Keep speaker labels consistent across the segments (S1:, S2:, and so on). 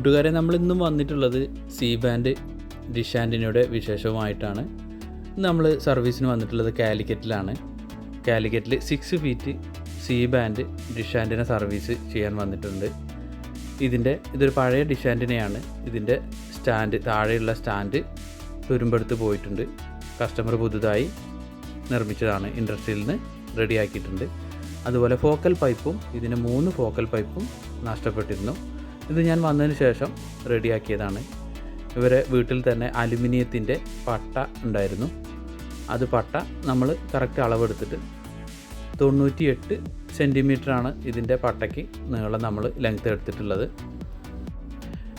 S1: കൂട്ടുകാരെ നമ്മൾ ഇന്നും വന്നിട്ടുള്ളത് സി ബാൻഡ് ഡിഷ് ആന്റിനയുടെ വിശേഷവുമായിട്ടാണ്. നമ്മൾ സർവീസിന് വന്നിട്ടുള്ളത് കാലിക്കറ്റിലാണ്. കാലിക്കറ്റിൽ സിക്സ് ഫീറ്റ് സി ബാൻഡ് ഡിഷാൻഡിനെ സർവീസ് ചെയ്യാൻ വന്നിട്ടുണ്ട്. ഇതിന്റെ ഇതൊരു പഴയ ഡിഷ് ആന്റിനയാണ് ഇതിന്റെ സ്റ്റാൻഡ് താഴെയുള്ള സ്റ്റാൻഡ് തുരുമ്പെടുത്ത് പോയിട്ടുണ്ട്. കസ്റ്റമർ പുതുതായി നിർമ്മിച്ചതാണ്. ഇൻഡസ്ട്രിയിൽ നിന്ന് റെഡിയാക്കിയിട്ടുണ്ട്. അതുപോലെ ഫോക്കൽ പൈപ്പും ഇതിന് മൂന്ന് ഫോക്കൽ പൈപ്പും നഷ്ടപ്പെട്ടിരുന്നു. ഇത് ഞാൻ വന്നതിന് ശേഷം റെഡിയാക്കിയതാണ്. ഇവരെ വീട്ടിൽ തന്നെ അലുമിനിയത്തിന്റെ പട്ട ഉണ്ടായിരുന്നു. അത് പട്ട നമ്മൾ കറക്റ്റ് അളവെടുത്തിട്ട് തൊണ്ണൂറ്റി എട്ട് സെന്റിമീറ്ററാണ് ഇതിന്റെ പട്ടയ്ക്ക് നീളം നമ്മൾ ലെങ്ത് എടുത്തിട്ടുള്ളത്.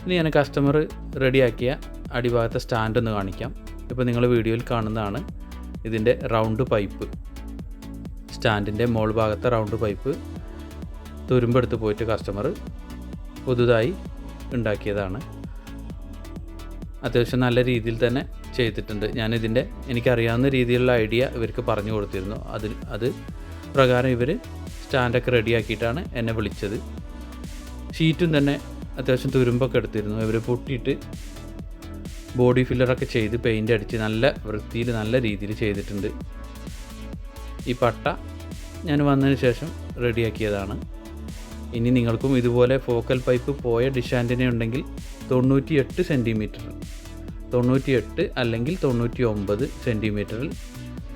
S1: ഇനി ഞാൻ കസ്റ്റമർ റെഡിയാക്കിയ അടിഭാഗത്തെ സ്റ്റാൻഡ് ഒന്ന് കാണിക്കാം. ഇപ്പോൾ നിങ്ങൾ വീഡിയോയിൽ കാണുന്നതാണ് ഇതിന്റെ റൗണ്ട് പൈപ്പ് സ്റ്റാൻഡിന്റെ മോൾ ഭാഗത്തെ റൗണ്ട് പൈപ്പ് തുരുമ്പെടുത്ത് പോയിട്ട് കസ്റ്റമർ പുതുതായി ഉണ്ടാക്കിയതാണ്. അത്യാവശ്യം നല്ല രീതിയിൽ തന്നെ ചെയ്തിട്ടുണ്ട്. ഞാനിതിന്റെ എനിക്കറിയാവുന്ന രീതിയിലുള്ള ഐഡിയ ഇവർക്ക് പറഞ്ഞു കൊടുത്തിരുന്നു. അതിൽ അത് പ്രകാരം ഇവർ സ്റ്റാൻഡൊക്കെ റെഡിയാക്കിയിട്ടാണ് എന്നെ വിളിച്ചത്. ഷീറ്റും തന്നെ അത്യാവശ്യം തുരുമ്പൊക്കെ എടുത്തിരുന്നു. ഇവർ പൊട്ടിയിട്ട് ബോഡി ഫില്ലറൊക്കെ ചെയ്ത് പെയിന്റ് അടിച്ച് നല്ല വൃത്തിയിൽ നല്ല രീതിയിൽ ചെയ്തിട്ടുണ്ട്. ഈ പട്ട ഞാൻ വന്നതിന് ശേഷം റെഡിയാക്കിയതാണ്. ഇനി നിങ്ങൾക്കും ഇതുപോലെ ഫോക്കൽ പൈപ്പ് പോയ ഡിഷ് ആന്റിന ഉണ്ടെങ്കിൽ തൊണ്ണൂറ്റി എട്ട് സെന്റിമീറ്റർ തൊണ്ണൂറ്റി എട്ട് അല്ലെങ്കിൽ തൊണ്ണൂറ്റി ഒമ്പത് സെന്റിമീറ്ററിൽ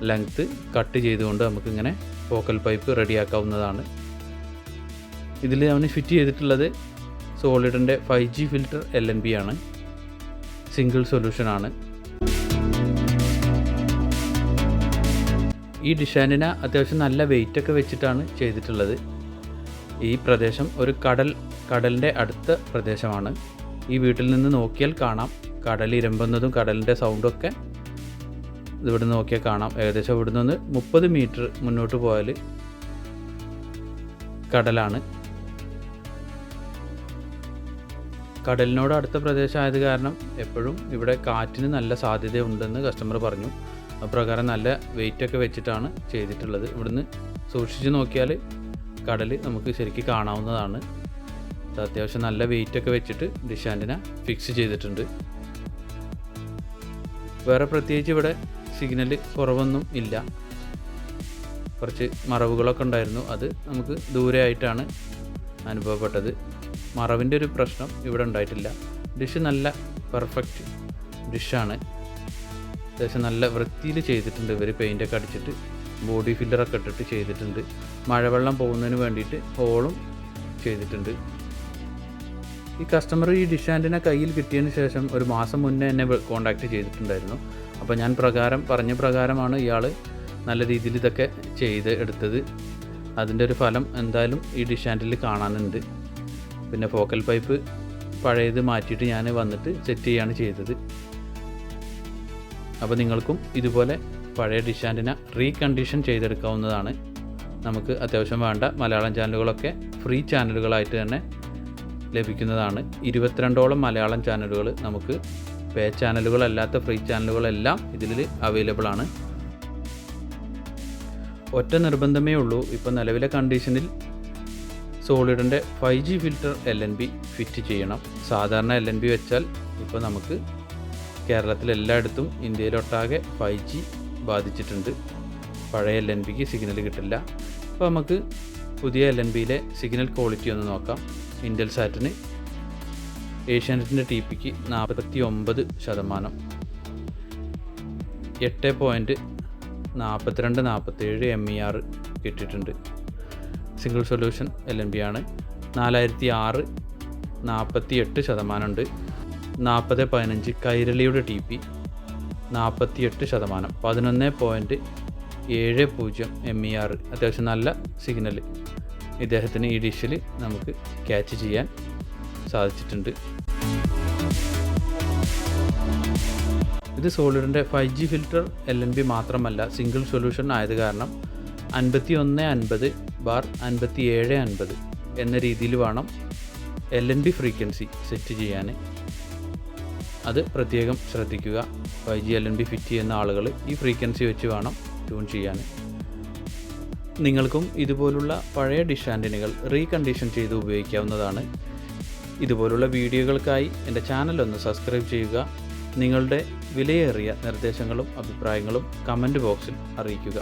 S1: ലെങ്ത്ത് കട്ട് ചെയ്തുകൊണ്ട് നമുക്കിങ്ങനെ ഫോക്കൽ പൈപ്പ് റെഡിയാക്കാവുന്നതാണ്. ഇതിൽ അവന് ഫിറ്റ് ചെയ്തിട്ടുള്ളത് സോളിഡിന്റെ five G filter L N B ആണ്. സിംഗിൾ സൊല്യൂഷനാണ് ഈ ഡിഷാന്റിന അത്യാവശ്യം നല്ല വെയിറ്റൊക്കെ വെച്ചിട്ടാണ് ചെയ്തിട്ടുള്ളത്. ഈ പ്രദേശം ഒരു കടൽ കടലിന്റെ അടുത്ത പ്രദേശമാണ്. ഈ വീട്ടിൽ നിന്ന് നോക്കിയാൽ കാണാം. കടൽ ഇരമ്പുന്നതും കടലിന്റെ ഒക്കെ ഇവിടെ നോക്കിയാൽ കാണാം. ഏകദേശം ഇവിടെ നിന്ന് മുപ്പത് മീറ്റർ മുന്നോട്ട് പോയാൽ കടലാണ്. കടലിനോട് അടുത്ത പ്രദേശമായത് കാരണം എപ്പോഴും ഇവിടെ കാറ്റിന് നല്ല സാധ്യതയുണ്ടെന്ന് കസ്റ്റമർ പറഞ്ഞു. അപ്രകാരം നല്ല വെയിറ്റൊക്കെ വെച്ചിട്ടാണ് ചെയ്തിട്ടുള്ളത്. ഇവിടുന്ന് സൂക്ഷിച്ച് നോക്കിയാൽ കടൽ നമുക്ക് ശരിക്കും കാണാവുന്നതാണ്. അത്യാവശ്യം നല്ല വെയിറ്റ് ഒക്കെ വെച്ചിട്ട് ഡിഷാന്റിന ഫിക്സ് ചെയ്തിട്ടുണ്ട്. വേറെ പ്രത്യേകിച്ച് ഇവിടെ സിഗ്നൽ കുറവൊന്നും ഇല്ല. കുറച്ച് മറവുകളൊക്കെ ഉണ്ടായിരുന്നു. അത് നമുക്ക് ദൂരെയായിട്ടാണ് അനുഭവപ്പെട്ടത്. മറവിന്റെ ഒരു പ്രശ്നം ഇവിടെ ഉണ്ടായിട്ടില്ല. ഡിഷ് നല്ല പെർഫെക്റ്റ് ഡിഷാണ് അത്യാവശ്യം നല്ല വൃത്തിയിൽ ചെയ്തിട്ടുണ്ട് ഇവർ പെയിന്റൊക്കെ അടിച്ചിട്ട്. ബോഡി ഫില്ലറൊക്കെ ഇട്ടിട്ട് ചെയ്തിട്ടുണ്ട്. മഴവെള്ളം പോകുന്നതിന് വേണ്ടിയിട്ട് ഹോളും ചെയ്തിട്ടുണ്ട്. ഈ കസ്റ്റമർ ഈ ഡിഷ് കയ്യിൽ കിട്ടിയതിന് ശേഷം ഒരു മാസം മുന്നേ എന്നെ കോൺടാക്റ്റ് ചെയ്തിട്ടുണ്ടായിരുന്നു. അപ്പോൾ ഞാൻ പ്രകാരം പറഞ്ഞ പ്രകാരമാണ് ഇയാൾ നല്ല രീതിയിൽ ഇതൊക്കെ ചെയ്ത് എടുത്തത്. അതിന്റെ ഒരു ഫലം എന്തായാലും ഈ ഡിഷ് കാണാനുണ്ട്. പിന്നെ ഫോക്കൽ പൈപ്പ് പഴയത് മാറ്റിയിട്ട് ഞാൻ വന്നിട്ട് സെറ്റ് ചെയ്യാണ് ചെയ്തത്. അപ്പോൾ നിങ്ങൾക്കും ഇതുപോലെ പഴയ ഡിഷ് ആന്റിന റീകണ്ടീഷൻ ചെയ്തെടുക്കാവുന്നതാണ്. നമുക്ക് അത്യാവശ്യം വേണ്ട മലയാളം ചാനലുകളൊക്കെ ഫ്രീ ചാനലുകളായിട്ട് തന്നെ ലഭിക്കുന്നതാണ്. ഇരുപത്തിരണ്ടോളം മലയാളം ചാനലുകൾ നമുക്ക് പേ ചാനലുകളല്ലാത്ത ഫ്രീ ചാനലുകളെല്ലാം ഇതിൽ അവൈലബിൾ ആണ്. ഒറ്റ നിർബന്ധമേ ഉള്ളൂ. ഇപ്പോൾ നിലവിലെ കണ്ടീഷനിൽ സോളിഡിന്റെ five G filter L N B fit ചെയ്യണം. സാധാരണ എൽ എൻ ബി വെച്ചാൽ ഇപ്പോൾ നമുക്ക് കേരളത്തിൽ എല്ലായിടത്തും ഇന്ത്യയിലൊട്ടാകെ ഫൈവ് ജി ബാധിച്ചിട്ടുണ്ട്. പഴയ എൽ എൻ ബിക്ക് സിഗ്നൽ കിട്ടില്ല. അപ്പോൾ നമുക്ക് പുതിയ എൽ എൻ ബിയിലെ സിഗ്നൽ ക്വാളിറ്റി ഒന്ന് നോക്കാം. ഇൻഡൽ സാറ്റിന് ഏഷ്യാനെറ്റിന്റെ ടി പിക്ക് നാൽപ്പത്തി ഒമ്പത് ശതമാനം. എട്ട് പോയിന്റ് നാൽപ്പത്തിരണ്ട് നാൽപ്പത്തേഴ് എം ഇ ആർ കിട്ടിയിട്ടുണ്ട്. Single solution L N B ആണ്. നാലായിരത്തി ആറ് നാൽപ്പത്തി എട്ട് ശതമാനമുണ്ട്. നാൽപ്പത് പതിനഞ്ച് കൈരളിയുടെ ടി പി നാൽപ്പത്തി എട്ട് ശതമാനം. പതിനൊന്ന് പോയിന്റ് ഏഴ് പൂജ്യം എം ഇ ആർ അത്യാവശ്യം നല്ല സിഗ്നൽ ഇദ്ദേഹത്തിന് ഈ ഡിഷിൽ നമുക്ക് ക്യാച്ച് ചെയ്യാൻ സാധിച്ചിട്ടുണ്ട്. ഇത് സോളിഡിന്റെ five G filter L N B മാത്രമല്ല സിംഗിൾ സൊല്യൂഷൻ ആയത് കാരണം അൻപത്തി ഒന്ന് അൻപത് ബാർ അൻപത്തി ഏഴ് അൻപത് എന്ന രീതിയിൽ വേണം L N B frequency set ചെയ്യാൻ. അത് പ്രത്യേകം ശ്രദ്ധിക്കുക. Five G L N B fit ചെയ്യുന്ന ആളുകൾ ഈ ഫ്രീക്വൻസി വെച്ച് വേണം ട്യൂൺ ചെയ്യാൻ. നിങ്ങൾക്കും ഇതുപോലുള്ള പഴയ ഡിഷ് ആന്റിനുകൾ റീകണ്ടീഷൻ ചെയ്ത് ഉപയോഗിക്കാവുന്നതാണ്. ഇതുപോലുള്ള വീഡിയോകൾക്കായി എന്റെ ചാനൽ ഒന്ന് സബ്സ്ക്രൈബ് ചെയ്യുക. നിങ്ങളുടെ വിലയേറിയ നിർദ്ദേശങ്ങളും അഭിപ്രായങ്ങളും കമന്റ് ബോക്സിൽ അറിയിക്കുക.